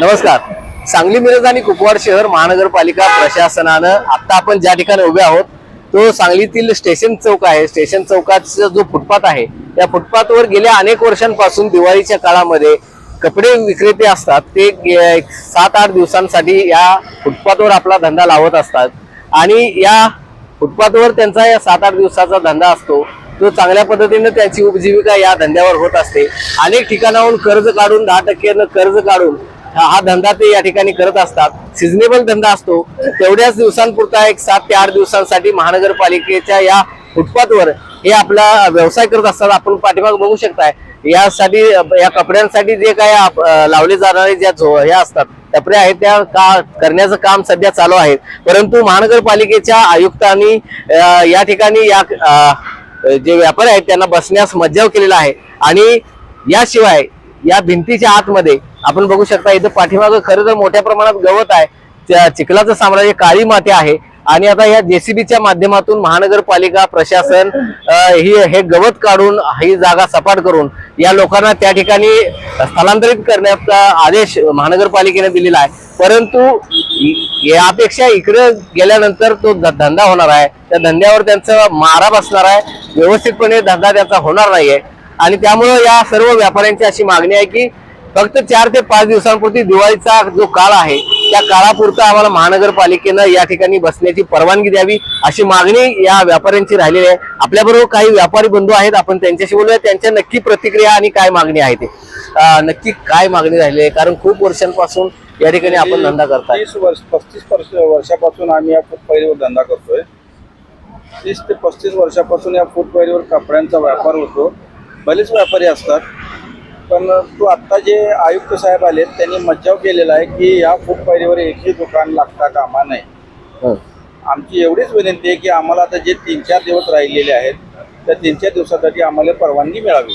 नमस्कार. सांगली मिरज आणि कुपवाड शहर महानगरपालिका प्रशासनानं आता आपण ज्या ठिकाणी उभे आहोत तो सांगलीतील स्टेशन चौक आहे. स्टेशन चौकाचा जो फुटपाथ आहे त्या फुटपाथवर गेल्या अनेक वर्षांपासून दिवाळीच्या काळामध्ये कपडे विक्रेते असतात. ते सात आठ दिवसांसाठी या फुटपाथवर आपला धंदा लावत असतात. आणि या फुटपाथवर त्यांचा या सात आठ दिवसाचा धंदा असतो. तो चांगल्या पद्धतीनं त्याची उपजीविका या धंद्यावर होत असते. अनेक ठिकाणाहून कर्ज काढून दहा टक्क्यानं कर्ज काढून हा हा धंदा ते या ठिकाणी करत असतात. सिजनेबल धंदा असतो. तेवढ्याच दिवसांपुरता एक सात ते आठ दिवसांसाठी महानगरपालिकेच्या या फुटपाथवर हे आपला व्यवसाय करत असतात. आपण पाठीमाग बघू शकताय. यासाठी या कपड्यांसाठी जे काय आप- लावले जाणारे ज्या झो हे असतात टपऱ्या आहेत त्या का करण्याचं काम सध्या चालू आहे. परंतु महानगरपालिकेच्या आयुक्तांनी या ठिकाणी या जे व्यापारी आहेत त्यांना बसण्यास मज्जाव केलेला आहे. आणि याशिवाय या भिंतीच्या आतमध्ये आपण बघू शकता इथं पाठीमागं खरं तर मोठ्या प्रमाणात गवत आहे. चिखलाचं साम्राज्य काळी माती आहे. आणि आता या जेसीबीच्या माध्यमातून महानगरपालिका प्रशासन ही हे गवत काढून ही जागा सपाट करून या लोकांना त्या ठिकाणी स्थलांतरित करण्याचा आदेश महानगरपालिकेने दिलेला आहे. परंतु यापेक्षा इकडे गेल्यानंतर तो ध- धंदा होणार आहे. त्या धंद्यावर त्यांचा मारा बसणार आहे. व्यवस्थितपणे धंदा त्याचा होणार नाहीये. आणि त्यामुळं या सर्व व्यापाऱ्यांची अशी मागणी आहे की फक्त चार ते पाच दिवसांपुरती दिवाळीचा जो काळ आहे त्या काळापुरता आम्हाला महानगरपालिकेनं या ठिकाणी बसण्याची परवानगी द्यावी अशी मागणी या व्यापाऱ्यांची राहिलेली आहे. आपल्याबरोबर काही व्यापारी बंधू आहेत आपण त्यांच्याशी बोलूया. त्यांच्या नक्की प्रतिक्रिया आणि काय मागणी आहे ते? नक्की काय मागणी राहिली आहे? कारण खूप वर्षांपासून या ठिकाणी आपण धंदा करताय. तीस वर्ष पस्तीस वर्ष वर्षापासून आम्ही या फुटपाथीवर धंदा करतोय. तीस ते पस्तीस वर्षापासून या फुटपाथीवर कपड्यांचा व्यापार होतो. बरेच व्यापारी असतात. पण तो आत्ता जे आयुक्त साहेब आले त्यांनी मज्जाव केलेला आहे की या फुटपाथीवर एकही दुकान लागता कामा नये. आमची एवढीच विनंती आहे की आम्हाला आता जे तीन चार दिवस राहिलेले आहेत त्या तीन चार दिवसासाठी आम्हाला परवानगी मिळावी.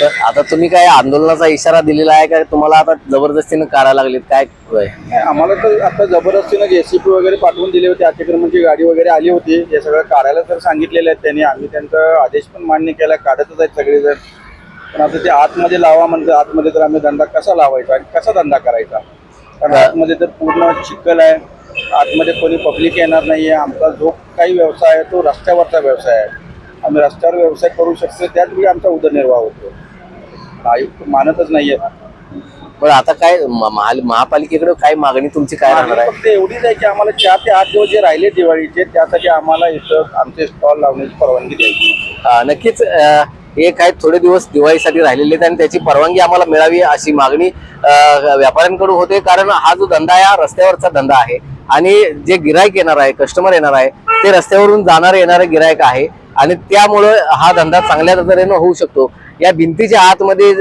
तर आता तुम्ही काय आंदोलनाचा इशारा दिलेला आहे का? तुम्हाला आता जबरदस्तीनं काढायला लागलीत काय? नाही, आम्हाला तर आता जबरदस्तीनं जेसीपी वगैरे पाठवून दिले होते अतिक्रमणची गाडी वगैरे आली होती हे सगळं काढायला तर सांगितलेलं आहे त्यांनी. आम्ही त्यांचा आदेश पण मान्य केला काढतच आहेत सगळेजण. पण आता ते आतमध्ये लावा म्हणजे आतमध्ये तर आम्ही धंदा कसा लावायचा आणि कसा धंदा करायचा? कारण आतमध्ये तर पूर्ण चिखल आहे आतमध्ये कोणी पब्लिक येणार नाही आहे आमचा जो काही व्यवसाय आहे तो रस्त्यावरचा व्यवसाय आहे. आम्ही रस्त्यावर व्यवसाय करू शकतो त्याच वेळी आमचा उदरनिर्वाह होतो. आयुक्त मानतच नाहीये. बरं आता काय महापालिकेकडे काय मागणी तुमची काय राहणार आहे? फक्त एवढीच आहे की आम्हाला चार ते आठ दिवस जे राहिले दिवाळीचे त्यासाठी आम्हाला इथं आमचे स्टॉल लावण्याची परवानगी द्यायची. नक्कीच एक आहेत थोडे दिवस दिवाळीसाठी राहिलेले आहेत आणि त्याची परवानगी आम्हाला मिळावी अशी मागणी व्यापाऱ्यांकडून होते. कारण हा जो धंदा आहे रस्त्यावरचा धंदा आहे. आणि जे गिरायक येणार आहे कस्टमर येणार आहे ते रस्त्यावरून जाणारे येणारे गिरायक आहे. आणि त्यामुळं हा धंदा चांगल्या तऱ्हेनं होऊ शकतो. या भिंतीच्या आतमध्ये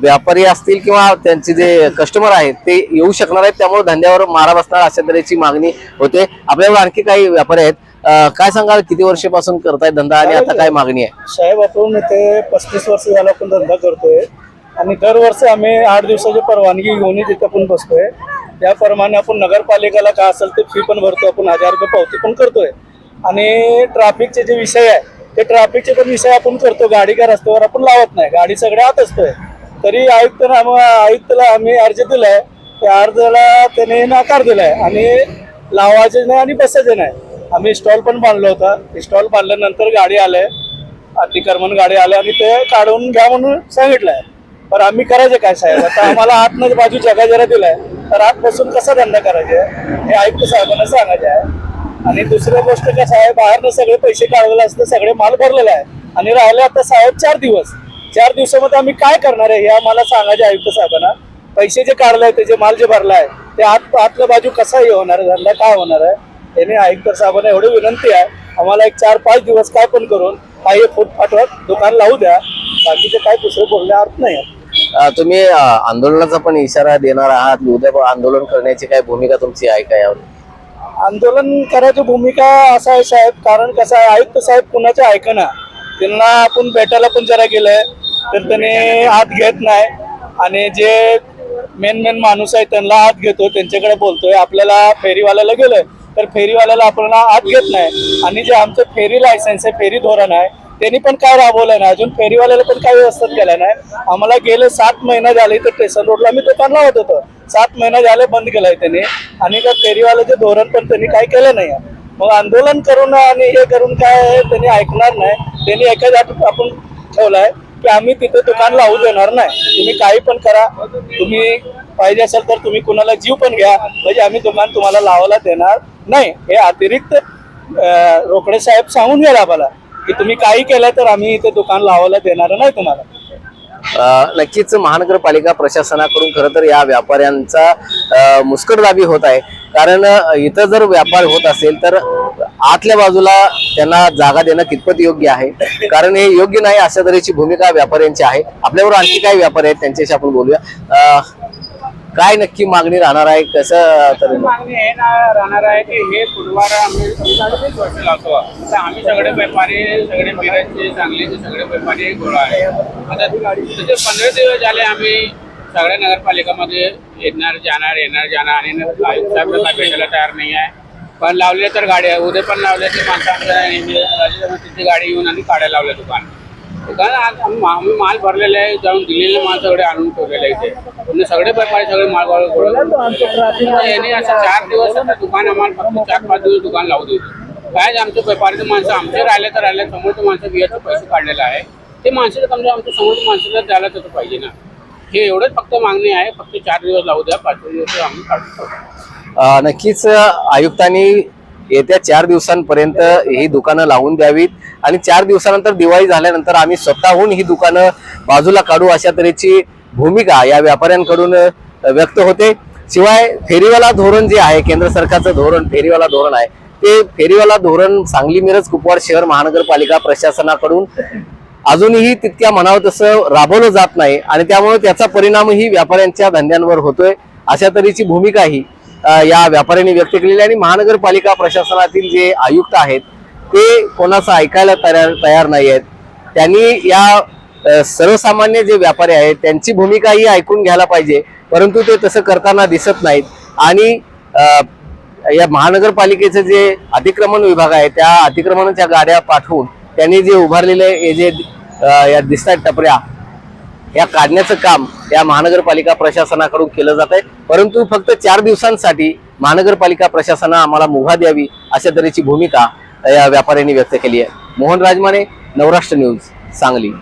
व्यापारी असतील किंवा त्यांचे जे कस्टमर आहेत ते येऊ शकणार आहेत. त्यामुळे धंद्यावर मारा बसणार अशा तऱ्हेची मागणी होते. आपल्यावर आणखी काही व्यापारी आहेत. काय सांगाल? किती वर्षापासून करताय धंदा आणि आता काय मागणी आहे? साहेब आपण इथे पस्तीस वर्ष झाला आपण धंदा करतोय. आणि दरवर्षी आम्ही आठ दिवसाची परवानगी घेऊन तिथे आपण बसतोय. त्याप्रमाणे आपण नगरपालिकेला काय असेल ते फी पण भरतो आपण हजार रुपये पावती पण करतोय. आणि ट्रॅफिकचे जे विषय आहे ते ट्रॅफिकचे पण विषय आपण करतो गाडी का रस्त्यावर आपण लावत नाही. गाडी सगळ्या आत असतोय. तरी आयुक्त आयुक्तला आम्ही अर्ज दिलाय. त्या अर्जाला त्याने नकार दिलाय. आणि लावायचे नाही आणि बसायचे नाही. आम्ही स्टॉल पण बांधला होता. स्टॉल बांधल्यानंतर गाडी आले. अतिक्रमण गाडी आले आणि ते काढून घ्या म्हणून सांगितलंय. पण आम्ही करायचं काय साहेब? आता आम्हाला आतमध्ये बाजू जगा जरा दिलाय. तर आत बसून कसा धंदा करायचा? हे आयुक्त साहेबांना सांगायचं आहे. आणि दुसरी गोष्ट कसं आहे बाहेरनं सगळे पैसे काढलेले असते सगळे माल भरलेला आहे. आणि राहिले आता साहेब चार दिवस. चार दिवसामध्ये आम्ही काय करणार आहे हे आम्हाला सांगायचे आयुक्त साहेबांना. पैसे जे काढलाय त्याचे माल जे भरलाय ते आत आतल्या बाजू कसा हे होणार? आहे धंदा काय होणार आहे? त्याने आयुक्त साहेबांना एवढी विनंती आहे. आम्हाला एक चार पाच दिवस काय पण करून काही फुटपाथवर दुकान लावू द्या. बाकीचे काय दुसरे बोलणे अर्थ नाही तुम्ही आंदोलनाचा पण इशारा देणार आहात. उद्या आंदोलन करण्याची काय भूमिका तुमची आहे का यावर? आंदोलन करायची भूमिका असं आहे साहेब. कारण कसं आहे आयुक्त साहेब कुणाचे ऐकना त्यांना आपण भेटायला पण जरा गेलंय तर त्याने हात घेत नाही. आणि जे मेन मेन माणूस आहे त्यांना हात घेतो त्यांच्याकडे बोलतोय. आपल्याला फेरीवाल्याला गेलोय. तर फेरीवाल्याला आपल्याला आत घेत नाही. आणि जे आमचं फेरी लायसन्स आहे फेरी धोरण आहे त्यांनी पण काय राबवलं नाही. अजून फेरीवाल्याला पण काय व्यवस्थित केलं नाही. आम्हाला गेले सात महिने झाले तर स्टेशन रोडला मी दुकान लावत होतो सात महिना झाले बंद केलंय त्यांनी. आणि त्या फेरीवाल्याचे धोरण पण त्यांनी काय केलं नाही. मग आंदोलन करून आणि हे करून काय त्यांनी ऐकणार नाही. त्यांनी एका जागी आपण ठेवलाय. की आम्ही तिथे दुकान लावू देणार नाही. तुम्ही काही पण करा. तुम्ही पाहिजे असेल तर तुम्ही कुणाला जीव पण घ्या. म्हणजे आम्ही दुकान तुम्हाला लावायला देणार नाही. हे अतिरिक्त रोकडे साहेब सांगून गेला आम्हाला की तुम्ही काही केलं तर आम्ही इथे दुकान लावायला देणार नाही तुम्हाला. नक्कीच महानगरपालिका प्रशासनाकडून खरं तर या व्यापाऱ्यांचा मुस्कटदाबी होत आहे. कारण इथं जर व्यापार होत असेल तर आतल्या बाजूला त्यांना जागा देणं कितपत योग्य आहे? कारण हे योग्य नाही अशा तऱ्हेची भूमिका व्यापाऱ्यांची आहे. आपल्यावर आणखी काही व्यापारी आहेत त्यांच्याशी आपण बोलूया. काय नक्की मागणी राहणार आहे? कसं तर मागणी हे राहणार आहे की हे फुटवार आम्ही लावतो. आम्ही सगळे व्यापारी सगळे मिरजचे सांगलीचे सगळे व्यापारी गोळा आहे. आता त्याचे पंधरा दिवस झाले आम्ही सगळ्या नगरपालिकामध्ये येणार जाणार येणार जाणार आणि आयुक्त साहेब भेटायला तयार नाही आहे. पण लावले तर गाडी उद्या पण लावले ते माणसं आमच्या तिथे गाडी येऊन आणि काढायला लावल्या दुकान. दुकान आज आम्ही माल भरलेले आहे जाऊन दिलेले माल सगळे आणून ठेवलेले आहे इथे. पूर्ण सगळे व्यापारी सगळे माल याने यांनी असं चार दिवस दुकान आम्हाला फक्त चार पाच दिवस दुकान लावू देतो काय आमचे व्यापारीचे माणसं आमचे राहिले तर राहिले समोरचे माणसं बियाचं पैसे काढलेले आहे. ते माणसं समजा आमच्या समोरच्या माणसाला द्यायला तर पाहिजे ना. हे एवढंच फक्त मागणी आहे फक्त चार दिवस लावू द्या पाच दिवस आम्ही काढू शकतो नक्कीच आयुक्तांनी येत्या चार दिवसांपर्यंत ही दुकानं लावून द्यावीत आणि चार दिवसानंतर दिवाळी झाल्यानंतर आम्ही स्वतःहून ही दुकानं बाजूला काढू अशा तऱ्हेची भूमिका या व्यापाऱ्यांकडून व्यक्त होते. शिवाय फेरीवाला धोरण जे आहे केंद्र सरकारचं धोरण फेरीवाला धोरण आहे ते फेरीवाला धोरण सांगली मिरज कुपवाड शहर महानगरपालिका प्रशासनाकडून अजूनही तितक्या म्हणावं तसं राबवलं जात नाही आणि त्यामुळे त्याचा परिणामही व्यापाऱ्यांच्या धंद्यांवर होतोय. अशा तऱ्हेची भूमिकाही या व्यापाऱ्यांनी व्यक्त केलेली आहे आणि महानगरपालिका प्रशासनातील जे आयुक्त आहेत ते कोणाचं ऐकायला तयार तयार नाही आहेत. त्यांनी या सर्वसामान्य जे व्यापारी आहेत त्यांची भूमिकाही ऐकून घ्यायला पाहिजे परंतु ते तसं करताना दिसत नाहीत. आणि या महानगरपालिकेचं जे अतिक्रमण विभाग आहे त्या अतिक्रमणाच्या गाड्या पाठवून त्यांनी जे उभारलेले हे जे या दिसतात टपऱ्या या काढण्याचं काम या महानगरपालिका प्रशासनाकडून केलं जात आहे. परंतु फक्त चार दिवसांसाठी महानगरपालिका प्रशासनानं आम्हाला मुभा द्यावी अशा तऱ्हेची भूमिका या व्यापाऱ्यांनी व्यक्त केली आहे. मोहन राजमाने नवराष्ट्र न्यूज सांगली.